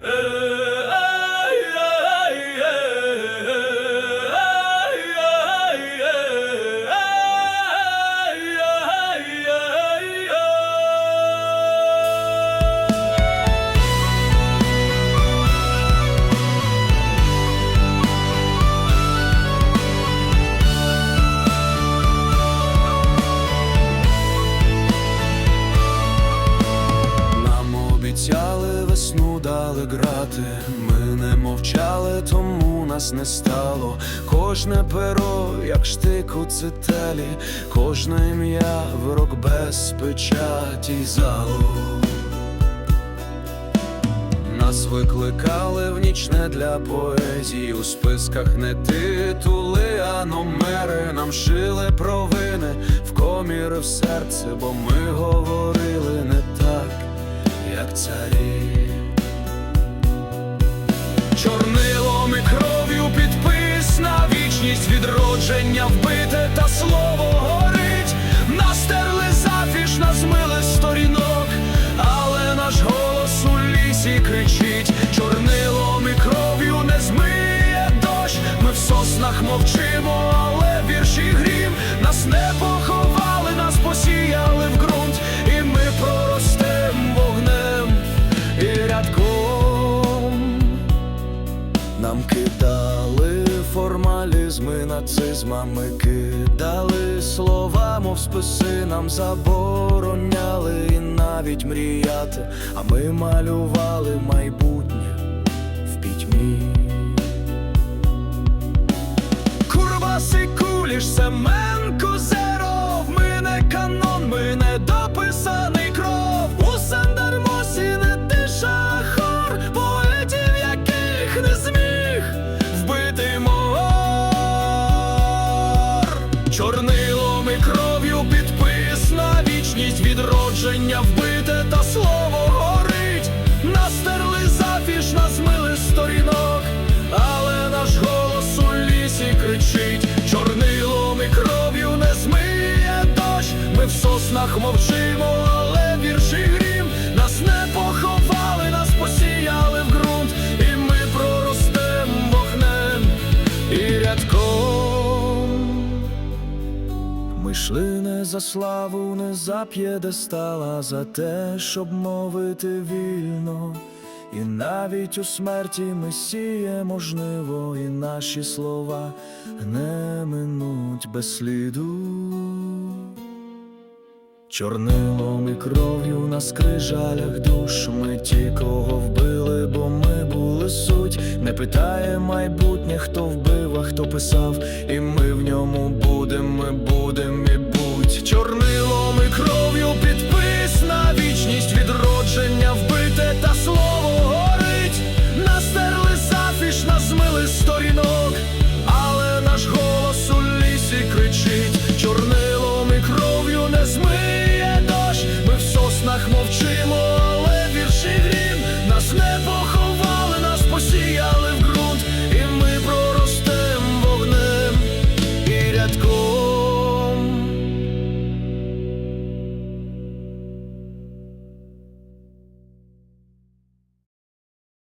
呃 грати, ми не мовчали, тому нас не стало. Кожне перо, як штик у цителі, кожне ім'я вирок без печаті залу. Нас викликали в ніч не для поезії, у списках не титули, а номери нам шили провини в коміри в серце, бо ми говорили не так, як царі. Відродження вбите та слово горить. Настерли зафіш, назмили сторінок, але наш голос у лісі кричить. Чорнилом і кров'ю не змиє дощ. Ми в соснах мовчимо, але вірші грім нас не нацизмами, кидали слова, мов списи, нам забороняли і навіть мріяти, а ми малювали Чорнилом і кров'ю підпис на вічність відродження вбите та слово горить. Настерли зафіш, назмили сторінок, але наш голос у лісі кричить. Чорнилом і кров'ю не змиє дощ. Ми в соснах мовчимо, але вірші грім нас не поховали, нас посіяли в ґрунт, і ми проростем вогнем і рядком. Йшли не за славу, не за п'єдестал, а за те, щоб мовити вільно. І навіть у смерті Месія можливо, і наші слова не минуть без сліду. Чорнилом і кров'ю на скрижалях душ Ми ті, кого вбили, бо ми були суть. Не питає майбутнє, хто вбив, а хто писав, і ми в ньому будем, ми будем і будь. Чорнилом і кров'ю підписані